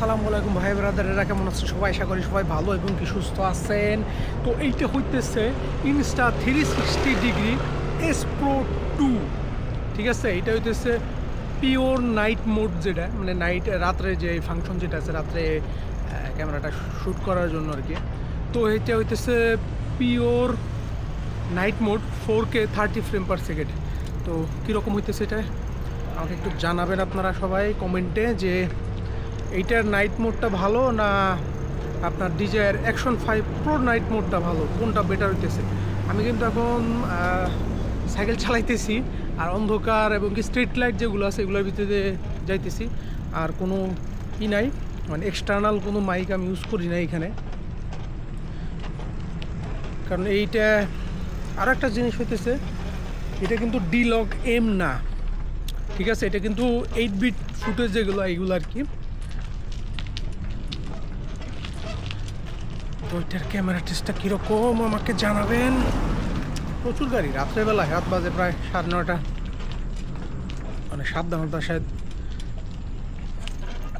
আসসালামু আলাইকুম ভাই ব্রাদারেরা কেমন আছেন? সবাই আশা করি সবাই ভালো এবং কি সুস্থ আছেন। তো এইটা হইতেছে Insta three sixty degree S pro two ঠিক আছে? এইটা হইতেছে পিওর নাইট মোড যেটা মানে নাইট রাত্রে যে ফাংশন যেটা আছে, রাত্রে ক্যামেরাটা শ্যুট করার জন্য আর কি তো এইটা হইতেছে pure night mode four K thirty frame per second তো কীরকম হইতেছে এটা? আমাকে একটু জানাবেন আপনারা সবাই কমেন্টে যে এইটার নাইট মোডটা ভালো না আপনার DJI action five pro night মোডটা ভালো? কোনটা বেটার হইতেছে? আমি কিন্তু এখন সাইকেল চালাইতেছি আর অন্ধকার এবং কি স্ট্রিট লাইট যেগুলো আছে এগুলোর ভিতরে যাইতেছি। আর কোনো ই নাই মানে এক্সটার্নাল কোনো মাইক আমি ইউজ করি না এখানে। কারণ এইটা আর একটা জিনিস হইতেছে, এটা কিন্তু ডি লগ এম না। ঠিক আছে? এটা কিন্তু এইট বিট ফুটেজ যেগুলো, এইগুলো আর কি। তো এটার ক্যামেরা টেস্টটা কীরকম আমাকে জানাবেন? প্রচুর গাড়ি, রাত্রেবেলা হাত বাজে প্রায়, সাড়ে নটা মানে সাবধানতার সাথে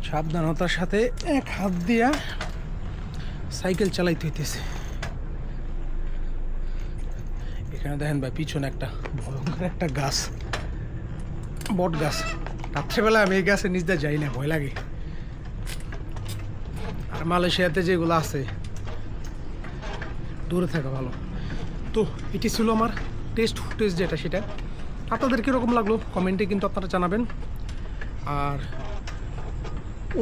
সাবধানতার সাথে এক হাত দিয়া সাইকেল চালাইতে হইতেছে। এখানে দেখেন ভাই, পিছনে একটা ভয়ঙ্কর একটা গাছ। বট গাছ। রাত্রেবেলা আমি এই নিচ দিয়ে যাই না, ভয় লাগে। আর মালয়েশিয়াতে যেগুলো আছে দূরে থাকা ভালো। তো এটি ছিল আমার টেস্ট ফুটেজ যেটা সেটা। আপনাদের কীরকম লাগল কমেন্টে কিন্তু আপনারা জানাবেন। আর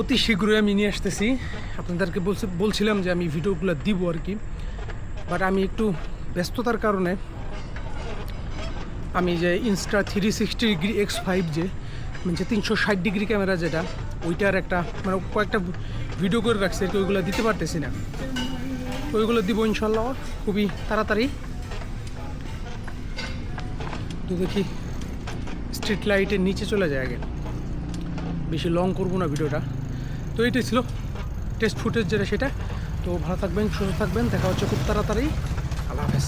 অতি শীঘ্রই আমি নিয়ে আসতেছি। আপনাদেরকে বলছি, বলছিলাম যে আমি ভিডিওগুলো দিব আর কি। বাট আমি একটু ব্যস্ততার কারণে আমি যে Insta three sixty degree X five যে মানে যে তিনশো ষাট ডিগ্রি ক্যামেরা যেটা, ওইটার একটা মানে কয়েকটা ভিডিও করে রাখছে আর কি, ওইগুলো দিতে পারতেছি না। ওইগুলো দিব ইনশাল্লাহ। খুবই তাড়াতাড়ি। তো দেখি স্ট্রিট লাইটের নিচে চলে যায় আগে। বেশি লং করব না ভিডিওটা। তো এইটাই ছিল টেস্ট ফুটেজ যেটা সেটা। তো ভালো থাকবেন, সুস্থ থাকবেন। দেখা হচ্ছে খুব তাড়াতাড়ি। আল্লাহ হাফেজ।